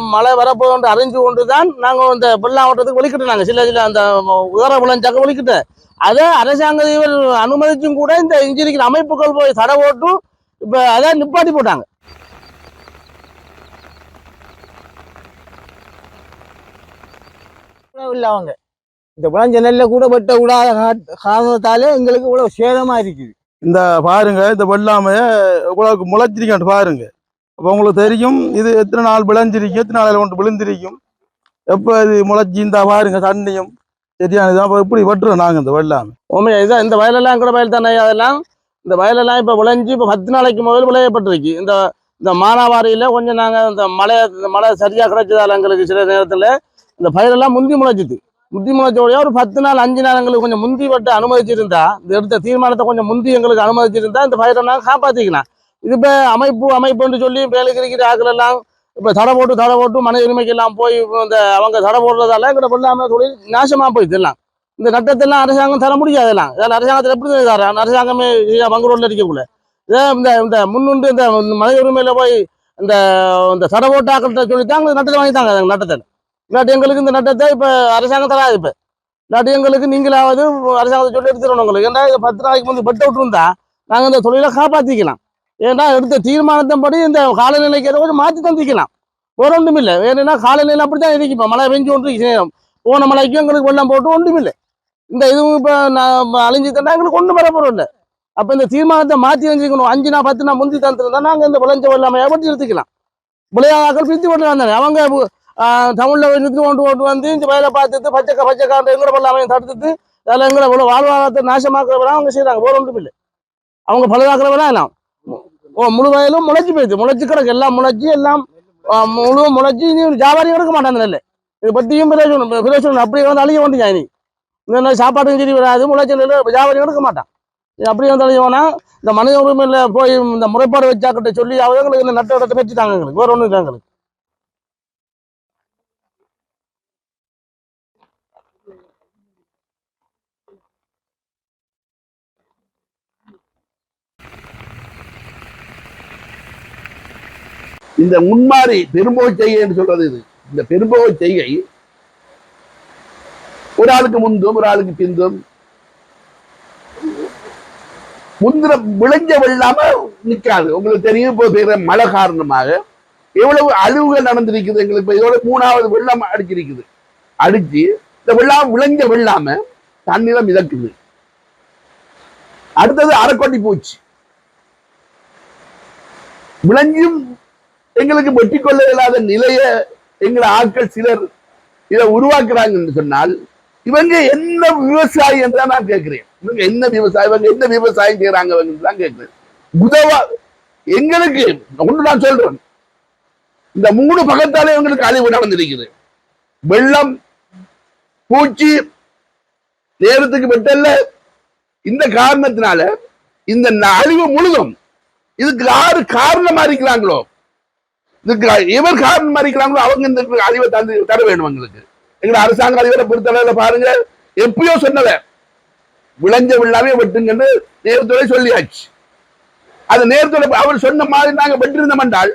மழை வரப்போகுது அறிஞ்சு கொண்டு தான் நாங்கள் இந்த வெள்ளம் ஓட்டத்துக்கு நாங்கள் சில சில அந்த உதர விளைஞ்சாக்க ஒழிக்கிட்டு அதை அரசாங்க இவர் அனுமதிச்சும் கூட இந்த இன்ஜினிக்கிற அமைப்புகள் போய் தடை ஓட்டும் இப்போ அதை நிப்பாட்டி போட்டாங்க. இல்லை அவங்க. இந்த விளைஞ்ச நெல்லை கூட வெட்ட விடாத காரண- காரணத்தாலே எங்களுக்கு இவ்வளவு சேதமா இருக்குது. இந்த பாருங்க இந்த வெள்ளாமைய இவ்வளவுக்கு முளைச்சிருக்கேன் பாருங்க. அப்போ உங்களுக்கு தெரியும் இது எத்தனை நாள் விளைஞ்சிருக்கும் எத்தனை நாள் கொண்டு விழுந்திருக்கும். எப்போ இது முளைச்சி இந்த பாருங்க தண்ணியும் சரியானது. அப்போ இப்படி வெட்டுறோம் நாங்கள் இந்த வெள்ளாமை? உண்மையா இதான் இந்த வயலெல்லாம் கூட வயல் தானே அதெல்லாம்? இந்த வயலெல்லாம் இப்போ விளைஞ்சி இப்போ பத்து நாளைக்கு முதல் விளையப்பட்டிருக்கு. இந்த இந்த மானாவாரியில் கொஞ்சம் நாங்கள் இந்த மழை இந்த மழை சரியாக கிடைச்சதால எங்களுக்கு சில நேரத்தில் இந்த பயிரெல்லாம் முந்தி முளைச்சிது. முந்தி முளைச்சோடைய ஒரு பத்து நாள் அஞ்சு நாள் எங்களுக்கு கொஞ்சம் முந்தி வட்டு அனுமதிச்சிருந்தா இந்த எடுத்த தீர்மானத்தை கொஞ்சம் முந்தி எங்களுக்கு அனுமதிச்சிருந்தா இந்த பயிரை நாங்கள் காப்பாற்றிக்கலாம் இது இப்போ அமைப்பு அமைப்புன்னு சொல்லி வேலைக்கு இருக்கிற ஆக்கள் எல்லாம் இப்போ தடை போட்டு தடை போட்டு மன உரிமைக்கெல்லாம் போய் இந்த அவங்க தடை போடுறதால எங்களை வெள்ளாமை தொழில் நாசமாக போயிடுது எல்லாம். இந்த நட்டத்தெல்லாம் அரசாங்கம் தர முடியாது எல்லாம். இதெல்லாம் அரசாங்கத்தில் எப்படி தரேன் அரசாங்கமே பங்குரோட்டில் இருக்கக்குள்ள இதே இந்த இந்த முன்னுண்டு இந்த மனித உரிமையில் போய் இந்த இந்த தடை போட்டு ஆக்கள்கிட்ட சொல்லித்தான் நட்டத்தை வாங்கித்தாங்க அந்த நட்டத்தை. இல்லாட்டி எங்களுக்கு இந்த நட்டத்தை இப்போ அரசாங்கம் தராது இப்போ. இல்லாட்டி எங்களுக்கு நீங்களாவது அரசாங்கத்தை சொல்லி எடுத்துடணும் உங்களுக்கு. ஏன்னா இது பத்து நாளைக்கு வந்து பட்டு விட்டுருந்தா நாங்கள் இந்த தொழிலை காப்பாற்றிக்கலாம் ஏன்னா எடுத்த தீர்மானத்தின்படி இந்த காலநிலைக்கு ஏதோ கொஞ்சம் மாற்றி தந்திக்கலாம் ஒரு ஒன்றும் இல்லை ஏன்னா காலநிலை அப்படி தான் இருக்கு இப்போ மழை பெஞ்சு ஒன்று போன மழைக்கும் எங்களுக்கு வெள்ளம் போட்டு ஒன்றும் இல்லை இந்த இதுவும் இப்போ நான் அழிஞ்சு தந்தா எங்களுக்கு ஒன்றும் வரப்போகிறோம் இல்லை. அப்போ இந்த தீர்மானத்தை மாற்றி வச்சுக்கணும் அஞ்சு நான் பத்து நாள் முந்தி தந்துருந்தா நாங்கள் இந்த விளைஞ்ச வெள்ளாமையை பற்றி எடுத்துக்கலாம். விளையாக்கள் பிரித்து கொண்டு வந்தாங்க. அவங்க தமிழில் நிறுத்தி கொண்டு கொண்டு வந்து இந்த வயலை பார்த்துட்டு பச்சை பச்சைக்காரன் எங்களோட வெள்ளாமையை தடுத்துட்டு அதில் எங்களை இவ்வளோ வாழ்வாதாரத்தை நாசமாக்குறவெல்லாம் அவங்க செய்கிறாங்க போகிற ஒன்றும் இல்லை அவங்க பழுதாக்குறவெல்லாம் எல்லாம். ஓ முழு வயலும் முளைச்சி போயிடுது முளைச்சி கிடக்கு. எல்லாம் முளைச்சி எல்லாம் முழு முளைச்சி. இனி ஒரு வியாபாரியும் எடுக்க மாட்டாங்க நெல் இதை பற்றியும் பிரயோஜனம் பிரயோஜனம் அப்படியே வந்து அழிய வேண்டிய இனி. இந்த சாப்பாட்டுக்கும் சரி வராது. முளைச்ச நெல் வியாபாரி எடுக்க மாட்டான். இது அப்படியே வந்து அழிய இந்த மனித உரிமையில் போய் இந்த முறைப்பாடு வச்சாக்கிட்ட சொல்லி அவங்க எங்களுக்கு இந்த நட்ட இடத்தை வச்சுட்டாங்க எங்களுக்கு. வேறு ஒன்றும் இல்லை எங்களுக்கு. இந்த முன்மாறி பெரும்போக செய்கைன்னு சொல்றது இது. இந்த பெரும்போக செய்கை ஒரு ஆளுக்கு முந்தும் ஒரு ஆளுக்கு பிந்தும். முந்திர விளைஞ்ச வெள்ளாம நிற்காது உங்களுக்கு தெரியும் இப்போ பெய்கிற மழை காரணமாக எவ்வளவு அழிவுகள் நடந்திருக்குது எங்களுக்கு. இப்போ இதோட மூணாவது வெள்ளம் அடிச்சிருக்குது. அடிச்சு இந்த வெள்ளாம விளைஞ்ச வெள்ளாம தண்ணீர மிதக்குது. அடுத்தது அரைக்கொட்டி பூச்சி. விளைஞ்சும் எங்களுக்கு வெட்டி கொள்ள இயலாத நிலைய எங்களை ஆட்கள் சிலர் இதை உருவாக்குறாங்கன்னு சொன்னால் இவங்க என்ன விவசாயி என்றா நான் கேட்கிறேன். இவங்க என்ன விவசாயம் இவங்க என்ன விவசாயம் செய்யறாங்க தான் கேட்கிறேன். உதவா எங்களுக்கு ஒன்று நான் சொல்றேன். இந்த மூணு பக்கத்தாலே எங்களுக்கு அழிவு நடந்திருக்குது வெள்ளம் பூச்சி நேரத்துக்கு வெட்டல்ல இந்த காரணத்தினால இந்த அழிவு முழுதும் இதுக்கு யாரு காரணமா இருக்கிறாங்களோ இதுக்கு எவர் காரணம் மறிக்கிறாங்களோ அவங்க இந்த அறிவை தந்து தர வேணும் எங்களுக்கு. எங்க அரசாங்க அதிபரை பொறுத்தளவில் பாருங்க எப்பயோ சொன்னத விளைஞ்ச விழாவே வெட்டுங்கன்னு நேரத்தோட சொல்லியாச்சு. அது நேரத்தோட அவர் சொன்ன மாதிரி நாங்க வெட்டிருந்தோம் என்றால்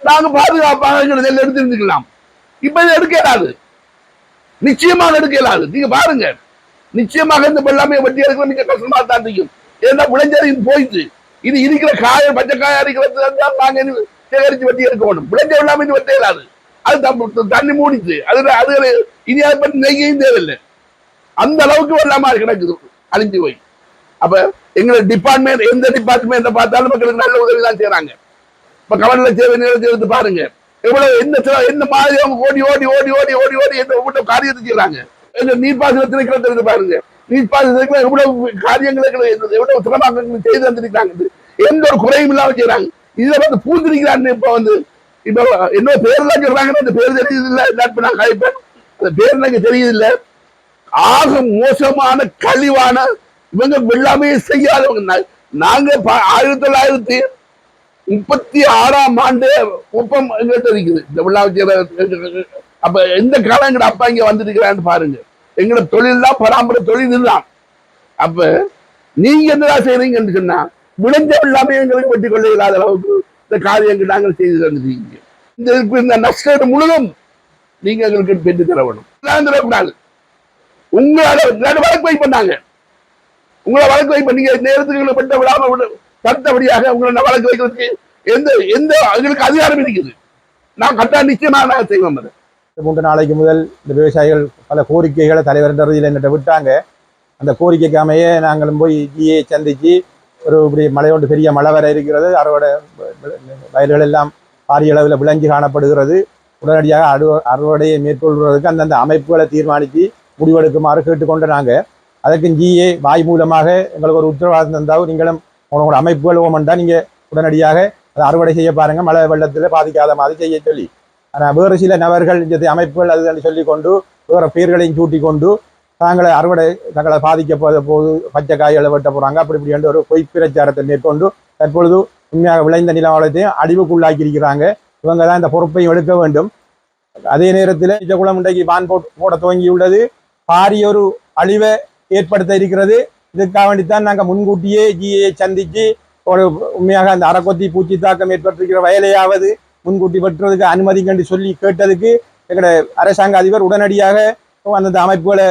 நாங்க பாதுகாப்பாக எங்களை நெல் எடுத்திருந்துக்கலாம் இப்ப இது எடுக்க இயலாது. நிச்சயமாக எடுக்க இயலாது. நீங்க பாருங்க நிச்சயமாக இந்த வெள்ளாமையை வெட்டி எடுக்கிற மிக கஷ்டமா தான் இருக்கும் ஏன்னா விளைஞ்சது இது போயிட்டு இது இருக்கிற காய பச்சை காயா இருக்கிறது தான் நாங்க சேகரிச்சு வட்டி எடுக்க வேண்டும் விளைஞ்ச வெள்ளாமை இது வட்டி இல்லாது. அது தண்ணி மூடிச்சு. அது அது இனி அதை பற்றி நெய்யும் தேவையில்லை. அந்த அளவுக்கு வெள்ளாம கிடக்குது. அழிஞ்சு போய். அப்ப எங்களை டிபார்ட்மெண்ட் எந்த டிபார்ட்மெண்ட் பார்த்தாலும் மக்களுக்கு நல்ல உதவி தான் செய்யறாங்க இப்ப கவர்ல சேவை நிலையத்தை எடுத்து பாருங்க. எவ்வளவு என்ன செலவு- என்ன மாதிரி அவங்க ஓடி ஓடி ஓடி ஓடி ஓடி ஓடி எந்த ஒவ்வொரு காரியத்தை செய்யறாங்க எங்க நீர்ப்பாசன திணைக்களத்தை எடுத்து பாருங்க. நீர்ப்பாசன திணைக்களம் எவ்வளவு காரியங்களை எவ்வளவு சிரமங்கள் செய்து வந்திருக்கிறாங்க எந்த ஒரு குறையும் இல்லாம செய்யறாங்க இதுல வந்து பூந்திருக்கிறான்னு இப்ப வந்து இப்ப என்ன பேர்லாம் சொல்றாங்கன்னு அந்த பேர் தெரியுது இல்ல இல்லாட்டி நான் கழிப்பேன் அந்த பேர் எனக்கு தெரியுது இல்ல ஆக மோசமான கழிவான இவங்க வெள்ளாமே செய்யாதவங்க. நாங்க ஆயிரத்தி தொள்ளாயிரத்தி முப்பத்தி ஆறாம் ஆண்டு ஒப்பம் எங்கள்கிட்ட இருக்குது. இந்த வெள்ளாமை அப்ப எந்த காலம் எங்கட அப்பா இங்க வந்திருக்கிறான்னு பாருங்க. எங்களோட தொழில் தான் பராமரி தொழில் தான் அப்ப நீங்க என்னடா செய்யறீங்கன்னு சொன்னா விளைஞ்ச வெள்ளாமே எங்களுக்கு வெட்டி கொள்ள இல்லாத அளவுக்கு இந்த காரியங்கள் நாங்கள் செய்து தந்துருக்கீங்க இந்த இந்த நஷ்டம் முழுதும் நீங்க எங்களுக்கு பெற்று தர வேணும் நான் தரக்கூடாது உங்களால வழக்கு வை பண்ணாங்க உங்களை வழக்கு வை பண்ணீங்க நேரத்துக்கு எங்களை பட்ட விடாம விட தடுத்தபடியாக உங்களை வழக்கு வைக்கிறதுக்கு எந்த எந்த எங்களுக்கு அதிகாரம் இருக்குது. நான் கட்டா நிச்சயமாக நான் செய்வோம் அதை. மூன்று நாளைக்கு முதல் இந்த விவசாயிகள் பல கோரிக்கைகளை தலைவர் ரீதியில் என்கிட்ட விட்டாங்க. அந்த கோரிக்கைக்கு அமைய நாங்களும் போய் ஜிஏ சந்திச்சு ஒரு இப்படி மழை ஒன்று பெரிய மழை வர இருக்கிறது. அறுவடை வயல்கள் எல்லாம் பாரிய அளவில் விளைஞ்சு காணப்படுகிறது. உடனடியாக அறு அறுவடையை மேற்கொள்வதற்கு அந்தந்த அமைப்புகளை தீர்மானித்து முடிவெடுக்குமாறு கேட்டுக்கொண்டு நாங்கள் அதற்கு ஜிஏ வாய் மூலமாக எங்களுக்கு ஒரு உத்தரவாதம் தந்தாவும் நீங்களும் உங்களோட அமைப்புகள் ஓமண்டா நீங்கள் உடனடியாக அதை அறுவடை செய்ய பாருங்கள் மழை வெள்ளத்தில் பாதிக்காத மாதிரி செய்ய சொல்லி. ஆனால் வேறு சில நபர்கள் இந்த அமைப்புகள் அது சொல்லி கொண்டு வேறு பேர்களையும் சூட்டி கொண்டு தாங்களை அறுவடை தங்களை பாதிக்க போத போது பச்சை காய்களை வெட்ட போகிறாங்க அப்படி இப்படி என்று ஒரு பொய் பிரச்சாரத்தை மேற்கொண்டு தற்பொழுது உண்மையாக விளைந்த நிலவளத்தையும் அழிவுக்குள்ளாக்கி இருக்கிறாங்க இவங்க தான் இந்த பொறுப்பையும் எடுக்க வேண்டும். அதே நேரத்தில் குளம் இன்றைக்கு வான் போட் போட துவங்கியுள்ளது. பாரிய ஒரு அழிவை ஏற்படுத்த இருக்கிறது. இதுக்காக வேண்டித்தான் நாங்கள் முன்கூட்டியே ஜிஏ சந்தித்து ஒரு உண்மையாக அந்த அறக்கொத்தி பூச்சி தாக்கம் ஏற்பட்டிருக்கிற வயலையாவது முன்கூட்டி பெற்றதுக்கு அனுமதி கண்டு சொல்லி கேட்டதுக்கு எங்களோட அரசாங்க அதிபர் உடனடியாக அந்தந்த அமைப்புகளை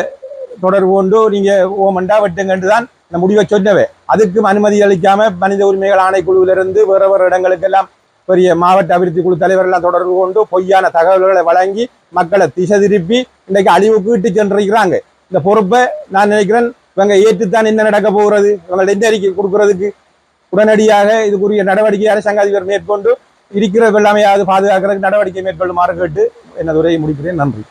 தொடர்பு கொண்டு நீங்க மண்டா வெட்டுங்கன்று தான் இந்த முடிவை சொன்னவே. அதுக்கும் அனுமதி அளிக்காம மனித உரிமைகள் ஆணைக்குழுவிலிருந்து வேற வேறு இடங்களுக்கெல்லாம் பெரிய மாவட்ட அபிவிருத்தி குழு தலைவர் எல்லாம் தொடர்பு கொண்டு பொய்யான தகவல்களை வழங்கி மக்களை திசை திருப்பி இன்றைக்கு அழிவுக்கு இட்டு சென்றிருக்கிறாங்க. இந்த பொறுப்பை நான் நினைக்கிறேன் இவங்க ஏற்றுத்தான் என்ன நடக்க போகிறது? இவங்க எந்த அறிக்கை கொடுக்கறதுக்கு உடனடியாக இதுக்குரிய நடவடிக்கை அரசாங்க அதிபர் மேற்கொண்டு இருக்கிற வெள்ளாமையாவது பாதுகாக்கிறதுக்கு நடவடிக்கை மேற்கொள்ளுமாறு கேட்டு எனது உரையை முடிக்கிறேன். நன்றி.